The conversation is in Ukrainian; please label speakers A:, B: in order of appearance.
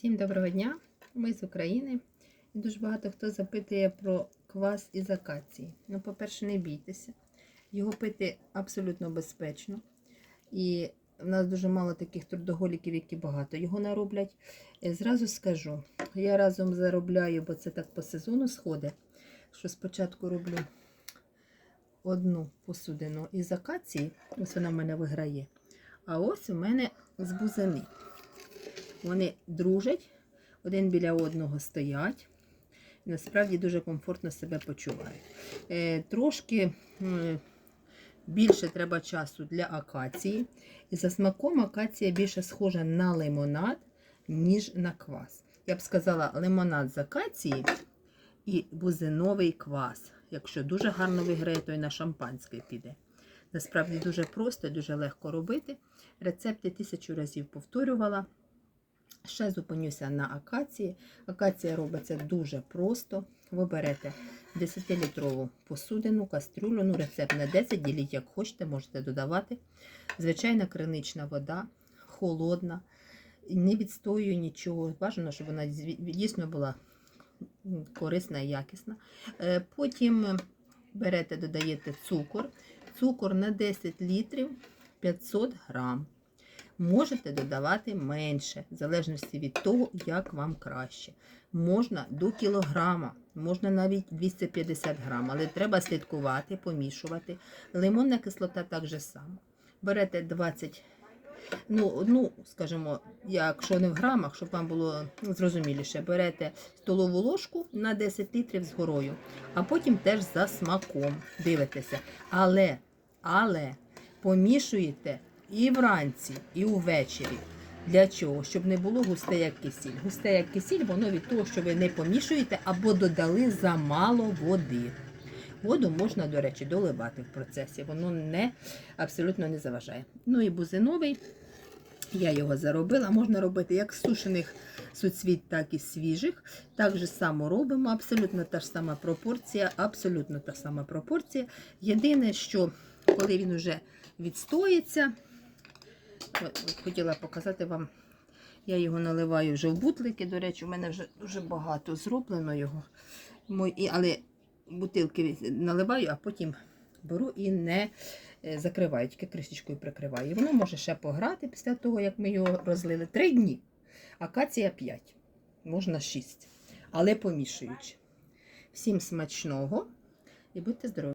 A: Всім доброго дня! Ми з України. І дуже багато хто запитує про квас із акації. Ну, по-перше, не бійтеся. Його пити абсолютно безпечно. І в нас дуже мало таких трудоголіків, які багато його нароблять. Е, Зразу скажу, я разом заробляю, бо це так по сезону сходить, що спочатку роблю одну посудину із акації, ось вона в мене виграє. А ось у мене з бузини. Вони дружать, один біля одного стоять. Насправді дуже комфортно себе почувають. Е, трошки більше треба часу для акації. І за смаком акація більше схожа на лимонад, ніж на квас. Я б сказала, лимонад з акації і бузиновий квас. Якщо дуже гарно виграє, то й на шампанське піде. Насправді дуже просто, дуже легко робити. Рецепти тисячу разів повторювала. Ще зупинюся на акації. Акація робиться дуже просто. Ви берете 10-літрову посудину, кастрюлю, ну рецепт на 10, діліть як хочете, можете додавати. Звичайна кринична вода, холодна, не відстоює нічого. Бажано, щоб вона дійсно була корисна і якісна. Е, Потім берете, додаєте цукор. Цукор на 10 літрів 500 грам. Можете додавати менше, в залежності від того, як вам краще. Можна до кілограма, можна навіть 250 грам, але треба слідкувати, помішувати. Лимонна кислота так же само. Берете 20, ну, ну, скажімо, якщо не в грамах, щоб вам було зрозуміліше, берете столову ложку на 10 літрів з горою, а потім теж за смаком дивитеся. Але, але помішуєте і вранці, і увечері. Для чого? Щоб не було густе як кисіль. Густе як кисіль, воно від того, що ви не помішуєте або додали замало води. Воду можна, до речі, доливати в процесі, воно не, абсолютно не заважає. Ну і бузиновий, я його заробила. Можна робити як сушених суцвіт, так і свіжих. Так же само робимо, абсолютно та ж сама пропорція, абсолютно та сама пропорція. Єдине, що коли він вже відстоїться, Хотіла показати вам, я його наливаю вже в бутлики. До речі, у мене вже дуже багато зроблено його. Але бутилки наливаю, а потім беру і не е, закриваю, тільки кришечкою прикриваю. І воно може ще пограти після того, як ми його розлили. Три дні. Акація 5, можна 6. Але помішуючи. Всім смачного і будьте здорові!